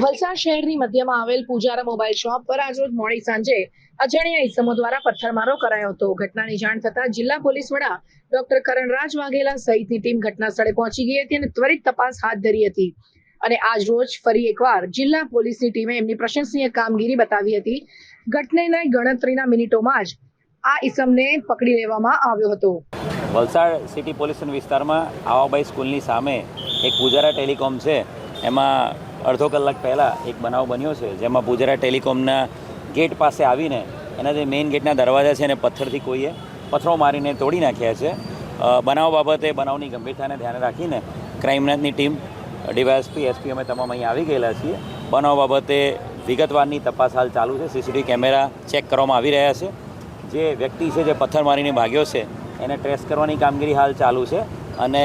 વલસાડ શહેરની મધ્યમાં આવેલ પૂજારા મોબાઈલ શોપ પર આજરોજ મોડી સાંજે અજાણ્યા ઇસમો દ્વારા પથ્થરમારો કરાયો હતો. ઘટનાની જાણ થતાં જિલ્લા પોલીસ વડા ડોક્ટર કરણરાજ વાઘેલા સહિતની ટીમ ઘટના સ્થળે પહોંચી ગઈ હતી અને ત્વરિત તપાસ હાથ ધરી હતી. અને આજ રોજ ફરી એકવાર જિલ્લા પોલીસની ટીમે એમની પ્રશંસનીય કામગીરી બતાવી હતી. ઘટનાના ગણતરીના મિનિટોમાં જ આ ઇસમને પકડી લેવામાં આવ્યો હતો. વલસાડ સિટી પોલીસ વિસ્તારમાં આવાબાઈ સ્કૂલની સામે એક પૂજારા ટેલિકોમ છે. એમાં અડધો કલાક પહેલાં એક બનાવ બન્યો છે, જેમાં ગુજરાત ટેલિકોમના ગેટ પાસે આવીને એના જે મેઇન ગેટના દરવાજા છે એને પથ્થરથી કોઈએ પથ્થરો મારીને તોડી નાખ્યા છે. બનાવ બાબતે બનાવની ગંભીરતાને ધ્યાને રાખીને ક્રાઇમ ટીમ, ડીવાયએસપી, એસપી અમે તમામ અહીં આવી ગયેલા છીએ. બનાવ બાબતે વિગતવારની તપાસ હાલ ચાલુ છે, સીસીટીવી કેમેરા ચેક કરવામાં આવી રહ્યા છે. જે વ્યક્તિ છે જે પથ્થર મારીને ભાગ્યો છે, એને ટ્રેસ કરવાની કામગીરી હાલ ચાલુ છે અને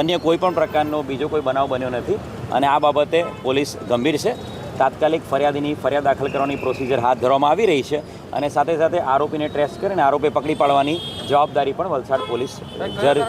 અન્ય કોઈ પણ પ્રકારનો બીજો કોઈ બનાવ બન્યો નથી. અને આ બાબતે પોલીસ ગંભીર છે. તાત્કાલિક ફરિયાદીની ફરિયાદ દાખલ કરવાની પ્રોસિજર હાથ ધરવામાં આવી રહી છે. અને સાથે સાથે આરોપીને ટ્રેસ કરીને આરોપી પકડી પાડવાની જવાબદારી પણ વલસાડ પોલીસ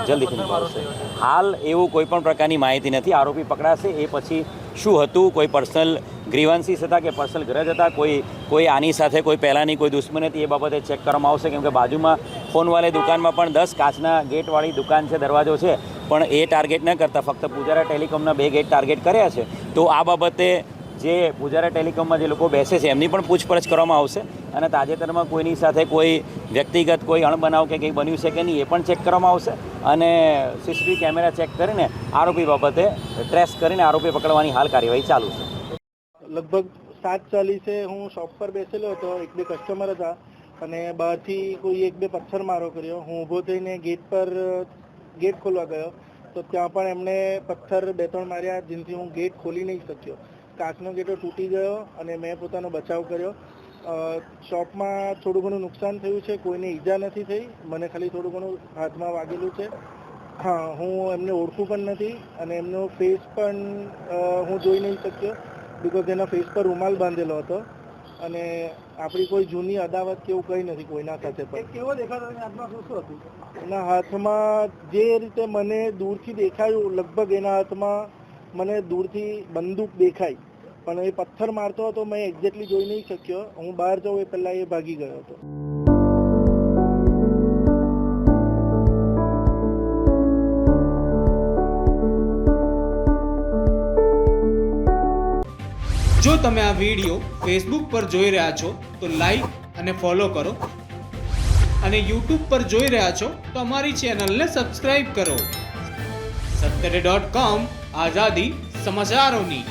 જલ્દીથી નિભાવશે હાલ એવું કોઈ પણ પ્રકારની માહિતી નથી. આરોપી પકડાશે એ પછી શું હતું? કોઈ પર્સનલ ગ્રીવન્સીસ હતા કે પર્સનલ ગરજ હતા? કોઈ કોઈ આની સાથે કોઈ પહેલાંની કોઈ દુશ્મની હતી એ બાબતે ચેક કરવામાં આવશે. કેમકે બાજુમાં ફોનવાળી દુકાનમાં પણ દસ કાચના ગેટવાળી દુકાન છે, દરવાજો છે. પણ એ ટાર્ગેટ ન કરતાં. ફક્ત પૂજારા ટેલિકોમના બે ગેટ ટાર્ગેટ કર્યા છે. તો આ બાબતે જે પૂજારા ટેલિકોમમાં જે લોકો બેસે છે, એમની પણ પૂછપરછ કરવામાં આવશે અને તાજેતરમાં કોઈની સાથે કોઈ વ્યક્તિગત કોઈ અણબનાવ કે કંઈ બન્યું છે કે નહીં એ પણ ચેક કરવામાં આવશે અને સીસીટીવી કેમેરા ચેક કરીને આરોપી બાબતે ટ્રેસ કરીને આરોપી પકડવાની હાલ કાર્યવાહી ચાલુ છે. લગભગ સાત ચાલીસે હું શોપ પર બેસેલો હતો, એક બે કસ્ટમર હતા અને બહારથી કોઈ એક બે પથ્થર મારો કર્યો. હું ઊભો થઈને ગેટ પર, ગેટ ખોલવા ગયો તો ત્યાં પણ એમણે પથ્થર બે ત્રણ માર્યા, જેનાથી હું ગેટ ખોલી નહીં શક્યો. કાચનો ગેટો તૂટી ગયો અને મેં પોતાનો બચાવ કર્યો. શોપમાં થોડું ઘણું નુકસાન થયું છે કોઈને ઈજા નથી થઈ મને ખાલી થોડું ઘણું હાથમાં વાગેલું છે. હા હું એમને ઓળખું પણ નથી અને એમનો ફેસ પણ હું જોઈ નહીં શક્યો બિકોઝ એના ફેસ પર રૂમાલ બાંધેલો હતો અને આપણી કોઈ જૂની અદાવત કે એવું કંઈ નથી કોઈના સાથે પણ. કેવો દેખાતો હાથમાં શું શું હતું? એના હાથમાં જે રીતે મને દૂરથી દેખાયું લગભગ એના હાથમાં મને દૂરથી બંદૂક દેખાઈ. પણ એ પથ્થર મારતો હતો, મેં એક્ઝેક્ટલી જોઈ નહીં શક્યો. હું બહાર જાઉં એ પહેલાં એ ભાગી ગયો હતો. જો તમે આ વીડિયો ફેસબુક પર જોઈ રહ્યા છો, તો લાઈક અને ફોલો કરો. અને યુટ્યુબ પર જોઈ રહ્યા છો, તો અમારી ચેનલને સબસ્ક્રાઈબ કરો. સત્તરે ડોટ કોમ આઝાદી સમાચારોની.